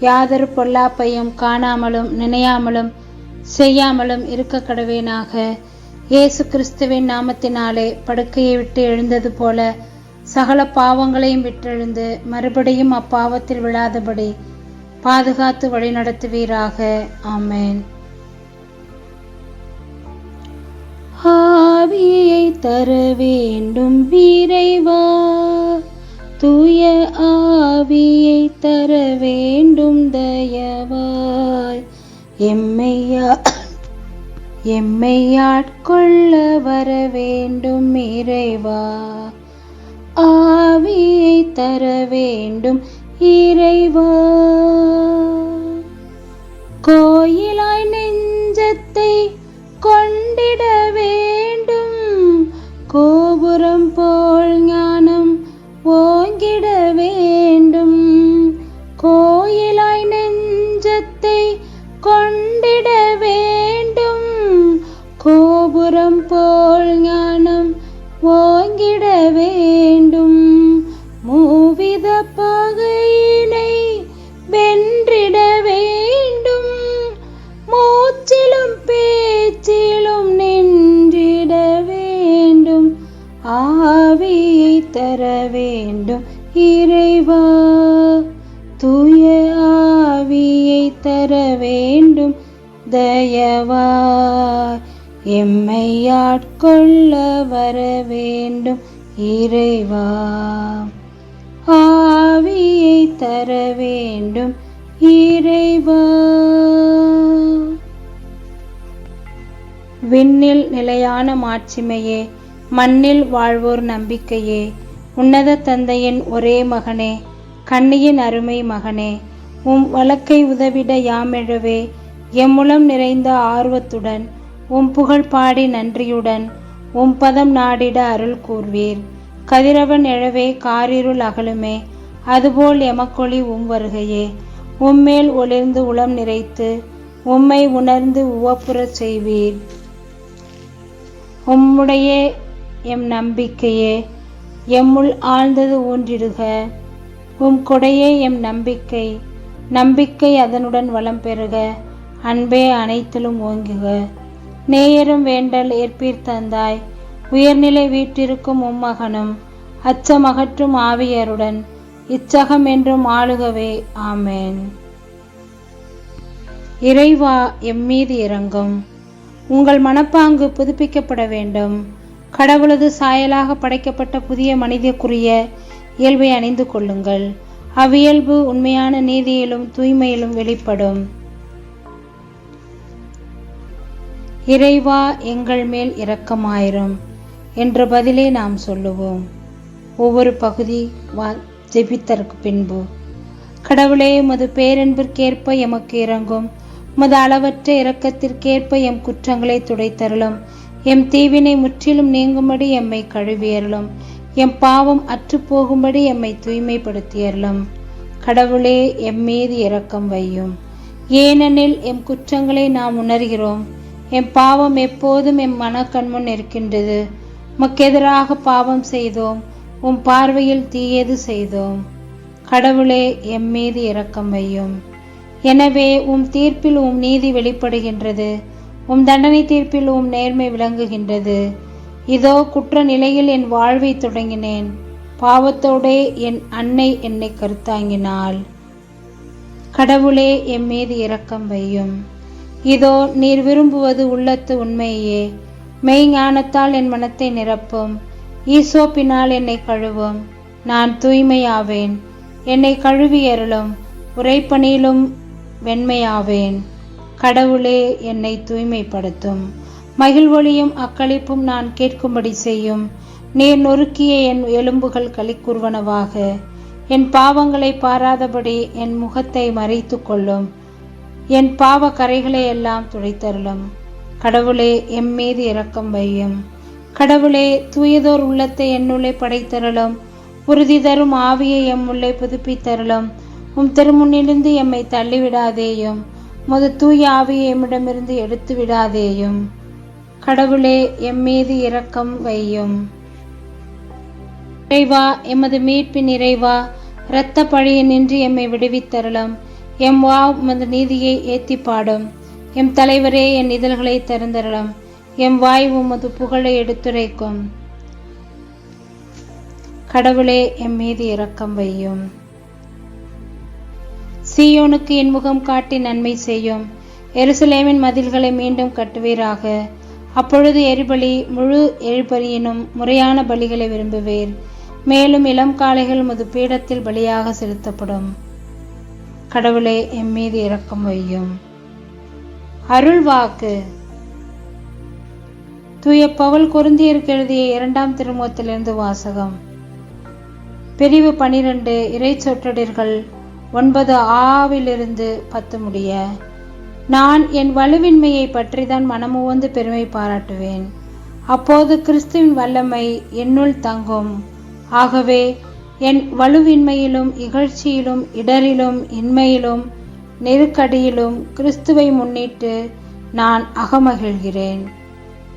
யாதொரு பொல்லாப்பையும் காணாமலும் நினையாமலும் செய்யாமலும் இருக்க கடவேனாக. இயேசு கிறிஸ்துவின் நாமத்தினாலே படுக்கையை விட்டு எழுந்தது போல சகல பாவங்களையும் விட்டெழுந்து மறுபடியும் அப்பாவத்தில் விழாதபடி பாதுகாத்து வழிநடத்துவீராக. ஆமேன். ஆவியை தர வேண்டும் வீரைவா. தூய ஆவியை தர வேண்டும் எம்மையா எம்மையாட்கொள்ள வர வேண்டும் இறைவா. ஆவியை தர வேண்டும் இறைவா. கோயிலா எம்மை ஆட்கொள்ள வர வேண்டும் இறைவா. ஆவியை தர வேண்டும் இறைவா. விண்ணில் நிலையான மாட்சிமையே மண்ணில் வாழ்வோர் நம்பிக்கையே உன்னத தந்தையின் ஒரே மகனே கண்ணியின் அருமை மகனே உம் வழக்கை உதவிட யாமெழவே எம்முளம் நிறைந்த ஆர்வத்துடன் உம் புகழ் பாடி நன்றியுடன் உம் பதம் நாடிட அருள் கூர்வீர். கதிரவன் எழவே காரிருள் அகலுமே அதுபோல் எமக்கொளி உம் வருகையே. உம்மேல் ஒளிர்ந்து உளம் நிறைத்து உம்மை உணர்ந்து உவப்புறச் செய்வீர். உம்முடைய எம் நம்பிக்கையே எம்முள் ஆழ்ந்தது ஊன்றிடுக. உம் கொடையே எம் நம்பிக்கை நம்பிக்கை அதனுடன் வளம் பெறுக. அன்பே அனைத்திலும் ஓங்குக. நேயரும் வேண்டல் ஏற்பீர் தந்தாய். உயர்நிலை வீட்டிற்கும் உம்மகனும் அச்சமகற்றும் ஆவியருடன் இச்சகம் என்றும் ஆளுகவே. ஆமேன். இறைவா எம்மீது இறங்கும். உங்கள் மனப்பாங்கு புதுப்பிக்கப்பட வேண்டும். கடவுளது சாயலாக படைக்கப்பட்ட புதிய மனிதக்குரிய இயல்பை அணிந்து கொள்ளுங்கள். அவ்வியல்பு உண்மையான நீதியிலும் தூய்மையிலும் வெளிப்படும். இறைவா எங்கள் மேல் இரக்கமாயிரும் என்ற பதிலே நாம் சொல்லுவோம். ஒவ்வொரு பகுதி வா ஜெபித்தற்கு பின்பு. கடவுளே உமது பேரன்பிற்கேற்ப எமக்கு இறங்கும் உமது அளவற்ற இரக்கத்திற்கேற்ப எம் குற்றங்களை துடைத்தருளும். எம் தீவினை முற்றிலும் நீங்கும்படி எம்மை கழுவியருளும். எம் பாவம் அற்றுப்போகும்படி எம்மை தூய்மைப்படுத்தியருளும். கடவுளே எம் மீது இரக்கம் வையும். ஏனெனில் எம் குற்றங்களை நாம் உணர்கிறோம். என் பாவம் எப்போதும் என் மனக்கண்முன் இருக்கின்றது மக்கெதிராக பாவம் செய்தோம். உம் பார்வையில் தீயது செய்தோம். கடவுளே எம் மீது இரக்கம் வையும். எனவே உம் தீர்ப்பில் உம் நீதி வெளிப்படுகின்றது. உம் தண்டனை தீர்ப்பில் உம் நேர்மை விளங்குகின்றது. இதோ குற்ற நிலையில் என் வாழ்வை தொடங்கினேன். பாவத்தோடே என் அன்னை என்னை கருத்தாங்கினாள். கடவுளே எம் மீது இரக்கம் வையும். இதோ நீர் விரும்புவது உள்ளத்து உண்மையே. மெய்ஞானத்தால் என் மனத்தை நிரப்பும். ஈசோப்பினால் என்னை கழுவும். நான் தூய்மையாவேன். என்னை கழுவி அருளும். உரைப்பணியிலும் வெண்மையாவேன். கடவுளே என்னை தூய்மைப்படுத்தும். மகிழ்வொழியும் அக்களிப்பும் நான் கேட்கும்படி செய்யும். நீர் நொறுக்கிய என் எலும்புகள் களி என் பாவங்களை பாராதபடி என் முகத்தை மறைத்து கொள்ளும் என் பாவ கரைகளை எல்லாம் துடைத்தருளும். கடவுளே எம் மீது இரக்கம் வையும். கடவுளே தூயதோர் உள்ளத்தை என்னுள்ளே படைத்தருளும். உறுதி தரும் ஆவியை எம்முள்ளே புதுப்பித்தருளும். உம் திருமுன்னிலிருந்து எம்மை தள்ளிவிடாதேயும். முது தூய ஆவியை எம்மிடமிருந்து எடுத்து விடாதேயும் கடவுளே எம் மீது இரக்கம் வையும். இறைவா எமது மீட்பின் இறைவா இரத்த பழிய நின்று எம்மை விடுவித்தருளும். எம் வா உமது நீதியை ஏத்தி பாடும். எம் தலைவரே என் இதழ்களை திறந்தருளும். எம் வாய் உமது புகழை எடுத்துரைக்கும். கடவுளே எம் மீது இரக்கம் வையும். சீயோனுக்கு என் முகம் காட்டி நன்மை செய்யும். எருசலேமின் மதில்களை மீண்டும் கட்டுவீராக. அப்பொழுது எரிபலி முழு எரிபலியினும் முறையான பலிகளை விரும்புவீர். மேலும் இளம் காளைகள் முது பீடத்தில் பலியாக செலுத்தப்படும். கடவுளே எம் மீது இரக்கம் வையும். அருள் வாக்கு தூய பவல் குருந்தியருக்கு எழுதிய இரண்டாம் திருமுகத்திலிருந்து வாசகம். பிரிவு பனிரெண்டு இறை சொற்றடிர்கள் ஒன்பது ஆவிலிருந்து பத்து முடிய நான் என் வலுவின்மையை பற்றிதான் மனமுவந்து பெருமை பாராட்டுவேன். அப்போது கிறிஸ்துவின் வல்லமை என்னுள் தங்கும். ஆகவே என் வலுவின்மையிலும் இகழ்ச்சியிலும் இடரிலும் இன்மையிலும் நெருக்கடியிலும் கிறிஸ்துவை முன்னிட்டு நான் அகமகிழ்கிறேன்.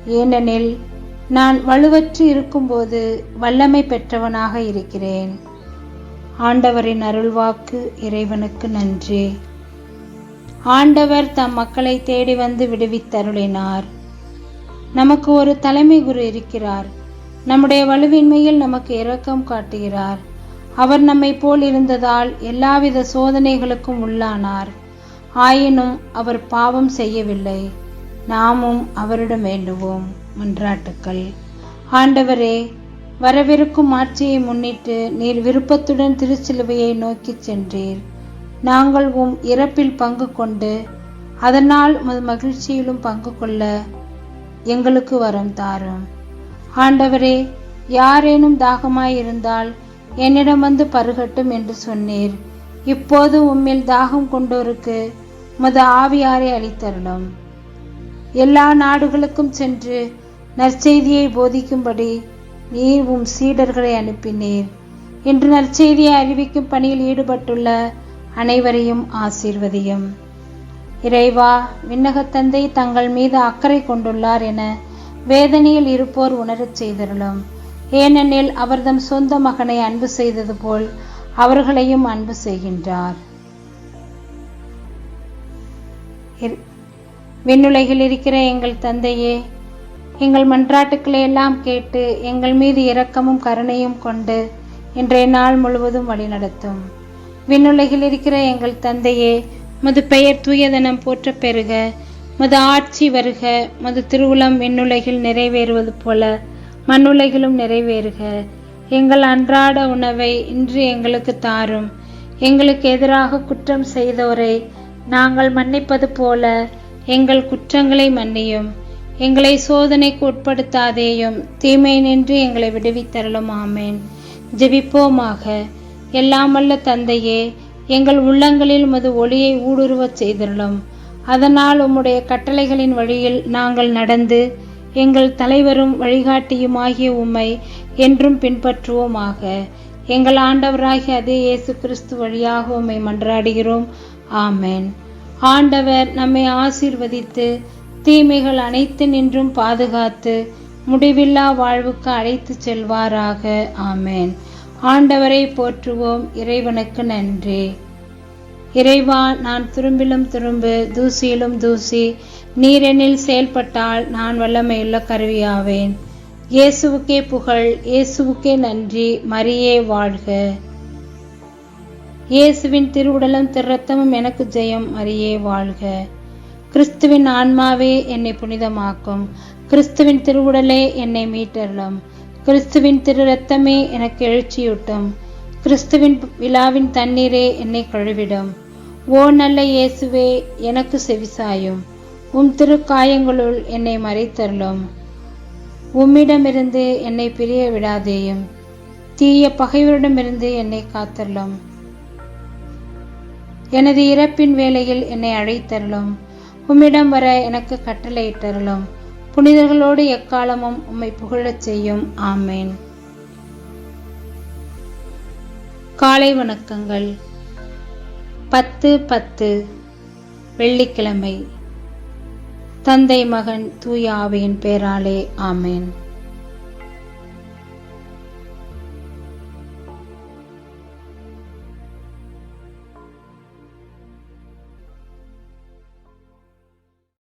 ஏனெனில் நான் வலுவற்று இருக்கும்போது வல்லமை பெற்றவனாக இருக்கிறேன். ஆண்டவரின் அருள்வாக்கு இறைவனுக்கு நன்றி. ஆண்டவர் தம் மக்களை தேடி வந்து விடுவித்தருளினார். நமக்கு ஒரு தலைமை குரு இருக்கிறார். நம்முடைய வலுவின்மையில் நமக்கு இரக்கம் காட்டுகிறார். அவர் நம்மை போல் இருந்ததால் எல்லாவித சோதனைகளுக்கும் உள்ளானார். ஆயினும் அவர் பாவம் செய்யவில்லை. நாமும் அவரிடம் வேண்டுவோம் மன்றாட்டுக்கள். ஆண்டவரே வரவிருக்கும் ஆட்சியை முன்னிட்டு நீர் விருப்பத்துடன் திருச்சிலுவையை நோக்கிச் சென்றீர். நாங்கள் உம் இறப்பில் பங்கு கொண்டு அதனால் உமது மகிழ்ச்சியிலும் பங்கு கொள்ள எங்களுக்கு வரம் தாரும். ஆண்டவரே யாரேனும் தாகமாயிருந்தால் என்னிடம் வந்து பருகட்டும் என்று சொன்னீர். இப்போது உம்மில் தாகம் கொண்டோருக்கு உமது ஆவியாரை அளித்தருளும். எல்லா நாடுகளுக்கும் சென்று நற்செய்தியை போதிக்கும்படி நீர் உம் சீடர்களை அனுப்பினீர். இன்று நற்செய்தியை அறிவிக்கும் பணியில் ஈடுபட்டுள்ள அனைவரையும் ஆசீர்வதியும். இறைவா விண்ணகத்தந்தை தங்கள் மீது அக்கறை கொண்டுள்ளார் என வேதனையில் இருப்போர் உணரச் செய்தருளும். ஏனெனில் அவர்தம் சொந்த மகனை அன்பு செய்தது போல் அவர்களையும் அன்பு செய்கின்றார். விண்ணுலகில் இருக்கிற எங்கள் தந்தையே எங்கள் மன்றாட்டுக்களை எல்லாம் கேட்டு எங்கள் மீது இரக்கமும் கருணையும் கொண்டு இன்றைய நாள் முழுவதும் வழிநடத்தும். விண்ணுலகில் இருக்கிற எங்கள் தந்தையே மது பெயர் தூயதனம் போற்ற பெறுக மது ஆட்சி வருக மது திருவுளம் விண்ணுலகில் நிறைவேறுவது போல மண்ணுலைகளும் நிறைவேறுக. எங்கள் அன்றாட உணவை இன்று எங்களுக்கு தாரும். எங்களுக்கு எதிராக குற்றம் செய்தோரை நாங்கள் மன்னிப்பது போல எங்கள் குற்றங்களை மன்னியும். எங்களை சோதனைக்கு உட்படுத்தாதேயும் தீமை நின்று எங்களை விடுவித்தரலும் ஆமேன். ஜெபிப்போமாக. எல்லாமல்ல தந்தையே எங்கள் உள்ளங்களில் உமது ஒளியை ஊடுருவச் செய்தருளும். அதனால் உம்முடைய கட்டளைகளின் வழியில் நாங்கள் நடந்து எங்கள் தலைவரும் வழிகாட்டியுமாகிய உம்மை என்றும் பின்பற்றுவோமாக. எங்கள் ஆண்டவராகிய அதே இயேசு கிறிஸ்து வழியாக உம்மை மன்றாடுகிறோம். ஆமேன். ஆண்டவர் நம்மை ஆசீர்வதித்து தீமைகள் அனைத்து நின்றும் பாதுகாத்து முடிவில்லா வாழ்வுக்கு அழைத்து செல்வாராக. ஆமேன். ஆண்டவரை போற்றுவோம். இறைவனுக்கு நன்றி. இறைவா நான் துரும்பிலும் துரும்பு தூசியிலும் தூசி நீரெனில் செயல்பட்டால் நான் வல்லமையுள்ள கருவியாவேன். இயேசுவுக்கே புகழ் இயேசுவுக்கே நன்றி மரியே வாழ்க. இயேசுவின் திருவுடலும் திருரத்தமும் எனக்கு ஜெயம் மரியே வாழ்க. கிறிஸ்துவின் ஆன்மாவே என்னை புனிதமாக்கும். கிறிஸ்துவின் திருவுடலே என்னை மீட்டருளும். கிறிஸ்துவின் திரு ரத்தமே எனக்கு எழுச்சியூட்டும். கிறிஸ்துவின் விழாவின் தண்ணீரே என்னை கழுவிடும். ஓ நல்ல இயேசுவே எனக்கு செவிசாயும். உம் திருக்காயங்களுள் என்னை மறைத்தருளும். உம்மிடமிருந்து என்னை பிரிய விடாதேயும். தீய பகைவரிடமிருந்து என்னை காத்தருளும். எனது இறப்பின் வேளையில் என்னை அழைத்தருளும். உம்மிடம் வர எனக்கு கட்டளையிட்டருளும். புனிதர்களோடு எக்காலமும் உம்மை புகழச் செய்யும். ஆமேன். காலை வணக்கங்கள். பத்து பத்து. வெள்ளிக்கிழமை. தந்தை மகன் தூய ஆவியின் பேராலே ஆமேன்.